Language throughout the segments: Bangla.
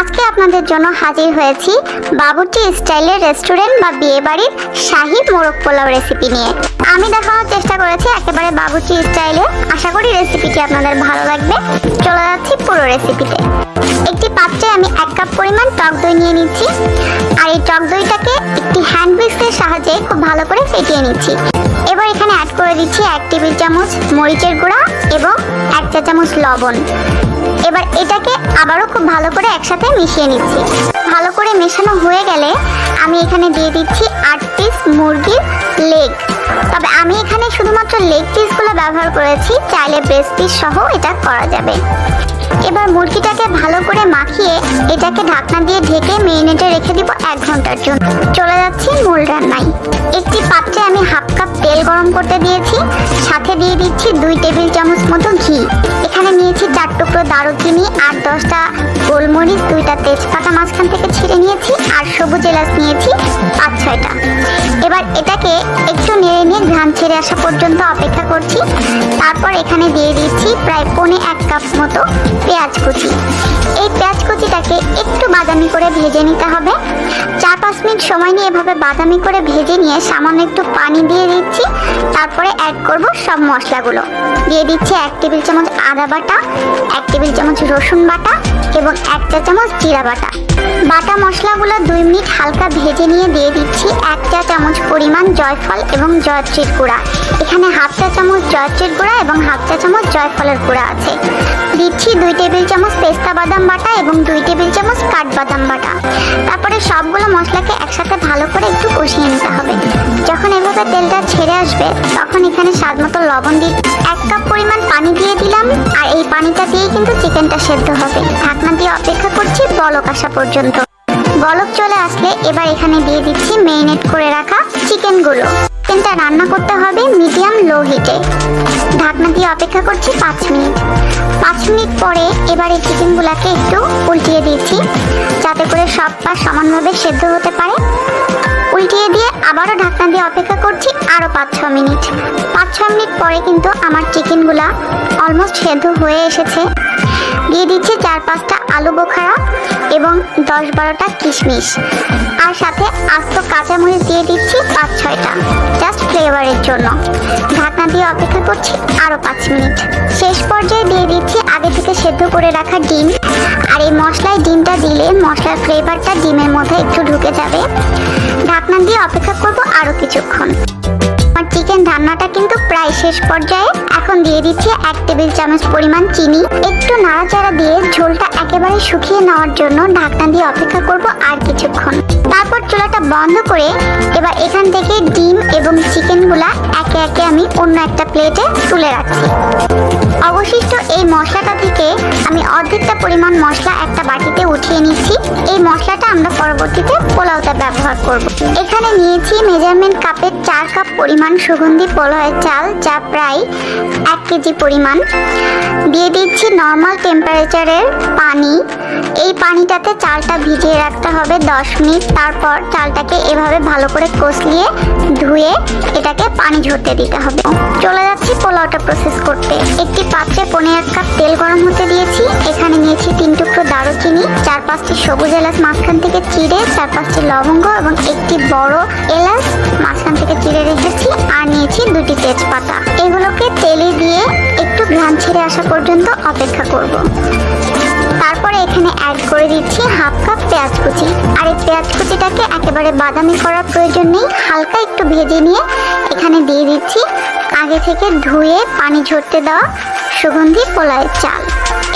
আজকে আপনাদের জন্য হাজির হয়েছি বাবুটি স্টাইলের রেস্টুরেন্ট বা বিয়ে বাড়ির শাহী মোরগ পোলাও রেসিপি নিয়ে। আমি দেখানোর চেষ্টা করেছি একেবারে বাবুটি স্টাইলে। আশা করি রেসিপিটি আপনাদের ভালো লাগবে। চলে যাচ্ছি পুরো রেসিপিতে একটি পাত্রে আমি এক কাপ পরিমাণ টক দই নিয়ে নিচ্ছি। আর এই টক দইটাকে একটি হ্যান্ড উইক্সের সাহায্যে খুব ভালো করে ফেটিয়ে নিচ্ছি। এবার দিচ্ছি এক টেবিল চামচ মরিচের গুঁড়া এবং এক চা চামচ লবণ। এবার এটাকে আবারও খুব ভালো করে একসাথে মিশিয়ে নিচ্ছি। ভালো করে মেশানো হয়ে গেলে আমি এখানে দিয়ে দিচ্ছি আট পিস মুরগির লেগ। তবে আমি এখানে শুধুমাত্র লেগ পিসগুলো ব্যবহার করেছি, চাইলে ব্রেস্ট পিস সহ এটা করা যাবে। এবার মুরগিটাকে ভালো করে মাখিয়ে এটাকে ঢাকনা দিয়ে ঢেকে মেরিনেটে রেখে দিব এক ঘণ্টার জন্য। চলে যাচ্ছি মূল রান্নায়। একটি পাত্রে আমি হাফ কাপ তেল গরম করতে দিয়েছি। সাথে দিয়ে দিচ্ছি দুই টেবিল চামচ মতো ঘি। এখানে নিয়েছি চার টুকরো দারুচিনি আর দশটা গোলমরিচ, দুইটা তেজপাতা মাঝখান থেকে ছিঁড়ে নিয়েছি আর সবুজ এলাচ নিয়েছি পাঁচ ছয়টা। এবার এটাকে একটু নেড়ে নিয়ে ঘ্রাণ ছেড়ে আসা পর্যন্ত অপেক্ষা করছি। তারপর এখানে দিয়ে দিচ্ছি প্রায় পৌনে এক কাপ মতো কুচি এই পেঁয়াজ কুচিটাকে একটু বাদামি করে ভেজে নিতে হবে। চার পাঁচ মিনিট সময় নিয়ে এভাবে বাদামি করে ভেজে নিয়ে সামান্য একটু পানি দিয়ে দিচ্ছি। তারপরে অ্যাড করব সব মশলাগুলো। দিয়ে দিচ্ছি এক টেবিল চামচ আদা বাটা, এক টেবিল চামচ রসুন বাটা এবং এক চা চামচ জিরা বাটা। বাটা মশলাগুলো দুই মিনিট হালকা ভেজে নিয়ে দিয়ে দিচ্ছি এক চা চামচ পরিমাণ জয়ফল এবং জয়ত্রীর গুঁড়া। এখানে হাফ চা চামচ জয়ত্রীর গুঁড়া এবং হাফ চা চামচ জয়ফলের গুঁড়া আছে। দিচ্ছি দুই টেবিল চামচ পেস্তা বাদাম বাটা এবং দুই টেবিল চামচ কাঠবাদাম বাটা। তারপরে সবগুলো মশলাকে একসাথে ভালো করে একটু কষিয়ে নিতে হবে। যখন এভাবে তেলটা ছেড়ে আসবে, তখন এখানে স্বাদ মতো লবণ দিই এক কাপ পরিমাণ পানি দিয়ে আর এই পানিটা দিয়েই কিন্তু চিকেনটা সেদ্ধ হবে। ঢাকনা দিয়ে অপেক্ষা করছি বলক আসা পর্যন্ত। বলক চলে আসলে এবার এখানে দিয়ে দিচ্ছি মেরিনেট করে রাখা চিকেনগুলো। চিকেনটা রান্না করতে হবে মিডিয়াম লো হিটে ঢাকনা দিয়ে অপেক্ষা করছি পাঁচ মিনিট। পাঁচ মিনিট পরে এবার এই চিকেনগুলোকে একটু উল্টিয়ে দিচ্ছি। যাতে করে সব পাশ সমানভাবে সেদ্ধ হতে পারে। উল্টিয়ে দিয়ে আবারও ঢাকনা দিয়ে অপেক্ষা করছি আরও পাঁচ ছ মিনিট। পাঁচ ছ মিনিট পরে কিন্তু আমার চিকেনগুলা অলমোস্ট সেদ্ধ হয়ে এসেছে। দিয়ে দিচ্ছি চার পাঁচটা আলু বোখারা এবং দশ বারোটা কিশমিশ। আর সাথে আস্ত কাঁচামরিচ দিয়ে দিচ্ছি পাঁচ ছয়টা জাস্ট ফ্লেভারের জন্য। ঢাকনা দিয়ে অপেক্ষা করছি আরও পাঁচ মিনিট। শেষ পর্যায়ে দিয়ে দিচ্ছি আগে থেকে সেদ্ধ করে রাখা ডিম। আর এই মশলায় ডিমটা দিলে মশলার ফ্লেভারটা ডিমের মধ্যে একটু ঢুকে যাবে। দিয়ে অপেক্ষা করব আরও কিছুক্ষণ। আমার চিকেন রান্নাটা কিন্তু প্রায় শেষ পর্যায়ে। এখন দিয়ে দিচ্ছি এক টেবিল চামচ পরিমাণ চিনি। একটু নাড়াচাড়া দিয়ে ঝোলটা একেবারে শুকিয়ে নেওয়ার জন্য ঢাকনা দিয়ে অপেক্ষা করব আর কিছুক্ষণ। চুলাটা বন্ধ করে এবার এখান থেকে ডিম এবং চিকেনগুলা একে একে আমি অন্য একটা প্লেটে তুলে রাখছি। অবশিষ্ট এই মশলাটা থেকে আমি অর্ধেকটা পরিমাণ মশলা একটা বাটিতে উঠিয়ে নিচ্ছি। এই মশলাটা আমরা পরবর্তীতে পোলাওতে ব্যবহার করব। এখানে নিয়েছি মেজারমেন্ট কাপের চার কাপ পরিমাণ সুগন্ধি পোলাওয়ের চাল, যা প্রায় কেজি পরিমাণ। দিয়ে দিচ্ছি নর্মাল টেম্পারেচারের পানি। এই পানিটাতে চালটা ভিজিয়ে রাখতে হবে দশ মিনিট। তারপর চালটাকে এভাবে ভালো করে কষলিয়ে ধুয়ে এটাকে পানি ঝরতে দিতে হবে। চলে যাচ্ছি পোলাওটা প্রসেস করতে। একটি পাত্রে পনেরো এক কাপ তেল গরম হতে দিয়েছি। এখানে নিয়েছি তিন টুকরো দারুচিনি, চার পাঁচটি সবুজ এলাচ, মাঝখান থেকে চিড়ে, চার পাঁচটি লবঙ্গ এবং একটি বড় এলাচ, মাঝখান থেকে চিড়ে আর নিয়েছি দুটি তেজপাতা। এগুলোকে তেলে দিয়ে একটু ঘ্রাণ ছেড়ে আসা পর্যন্ত অপেক্ষা করব। তারপরে এখানে অ্যাড করে দিচ্ছি হাফ কাপ পেঁয়াজ কুচি। আর এই পেঁয়াজ কুচিটাকে একেবারে বাদামি করার প্রয়োজন নেই, হালকা একটু ভেজে নিয়ে এখানে দিয়ে দিচ্ছি আগে থেকে ধুয়ে পানি ঝরতে দেওয়া সুগন্ধি পোলাওয়ের চাল।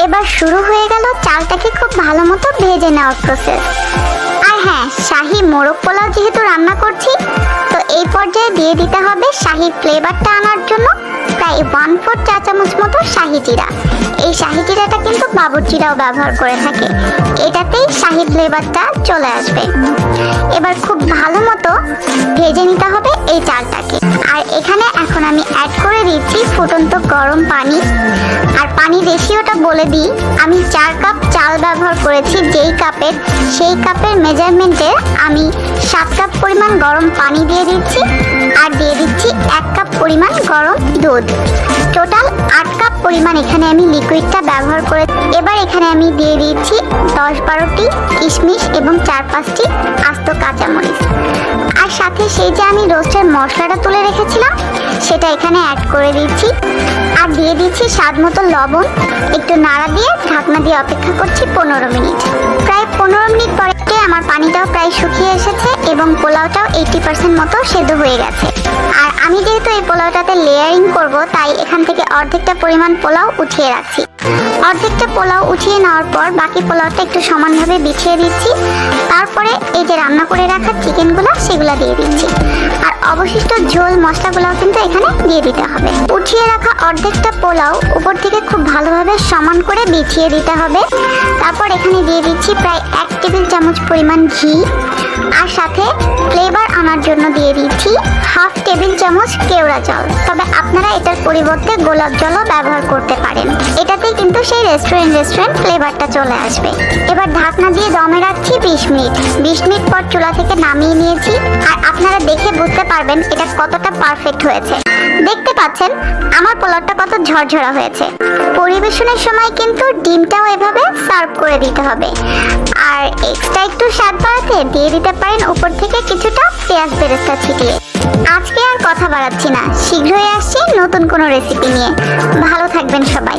এবার শুরু হয়ে গেল চালটাকে খুব ভালো মতো ভেজে নেওয়ার প্রসেস আর হ্যাঁ শাহি মোরগ পোলাও যেহেতু রান্না করছি দিয়ে দিতে হবে শাহি ফ্লেভারটা আনার জন্য প্রায় ওয়ান ফোর চা চামচ মতো শাহি জিরা। এই শাহি জিরাটা কিন্তু বাবুর্চিরাও ব্যবহার করে থাকে। এটাতেই শাহি ফ্লেভারটা চলে আসবে। এবার খুব ভালো মতো ভেজে নিতে হবে এই চালটাকে। আর এখানে এখন আমি অ্যাড করে দিচ্ছি ফুটন্ত গরম পানি। আর পানি রেশিওটা বলে দিই, আমি চার কাপ চাল ব্যবহার করেছি, যেই কাপের, সেই কাপের মেজারমেন্টে আমি সাত কাপ পরিমাণ গরম পানি দিয়ে দিচ্ছি। পরিমাণ গরম দুধ। টোটাল আট কাপ পরিমাণ এখানে আমি লিকুইডটা ব্যবহার করে এবার এখানে আমি দিয়ে দিচ্ছি দশ বারোটি কিশমিশ এবং চার পাঁচটি আস্ত কাঁচামরিচ। আর সাথে সেই যে আমি রোস্টের মশলাটা তুলে রেখেছিলাম, সেটা এখানে অ্যাড করে দিচ্ছি আর দিয়ে দিচ্ছি স্বাদ মতো লবণ। একটু নাড়া দিয়ে ঢাকনা দিয়ে অপেক্ষা করছি পনেরো মিনিট। আমার প্রায় শুকিয়ে এসেছে এবং পোলাওটাও এইটি পার্সেন্ট মতো সেদ্ধ হয়ে গেছে। আর আমি যেহেতু এই পোলাওটাতে লেয়ারিং করব, তাই এখান থেকে অর্ধেকটা পরিমাণ পোলাও উঠিয়ে রাখছি। অর্ধেকটা পোলাও উঠিয়ে নেওয়ার পর বাকি পোলাওটা একটু সমানভাবে বিছিয়ে দিচ্ছি। তারপরে এই যে রান্না করে রাখা চিকেনগুলো, সেগুলো দিয়ে দিচ্ছি। আর অবশিষ্ট ঝোল মশলাগুলোও কিন্তু এখানে দিয়ে দিতে হবে। উঠিয়ে রাখা অর্ধেকটা পোলাও উপর থেকে খুব ভালোভাবে সমান করে বিছিয়ে দিতে হবে। তারপর এখানে দিয়ে দিচ্ছি প্রায় এক টেবিল চামচ পরিমাণ ঘি। আর সাথে ফ্লেভার আনার জন্য দিয়ে দিচ্ছি হাফ টেবিল চামচ কেওড়া জল। তবে আপনারা এটার পরিবর্তে গোলাপ জলও ব্যবহার করতে পারেন। এটাতেই কিন্তু সেই রেস্টুরেন্ট রেস্টুরেন্ট ফ্লেভারটা চলে আসবে। এবার ঢাকনা দিয়ে দমে রাখছি বিশ মিনিট। বিশ মিনিট পর চুলা থেকে নামিয়ে নিয়েছি। আর আপনারা দেখে বুঝতে পারবেন এটা কতটা পারফেক্ট হয়েছে। দেখতে পাচ্ছেন, আমার পোলাওটা কত ঝরঝরা হয়েছে। পরিবেশনের সময় কিন্তু ডিমটাও এভাবে সার্ভ করে দিতে হবে। আর এক্সট্রা একটু স্বাদ বাড়াতে দিয়ে দিতে পারেন উপর থেকে কিছুটা পেঁয়াজ বেরেস্তা ছিটিয়ে। আজকে আর কথা বাড়াচ্ছি না। শীঘ্রই আসছি নতুন কোনো রেসিপি নিয়ে। ভালো থাকবেন সবাই।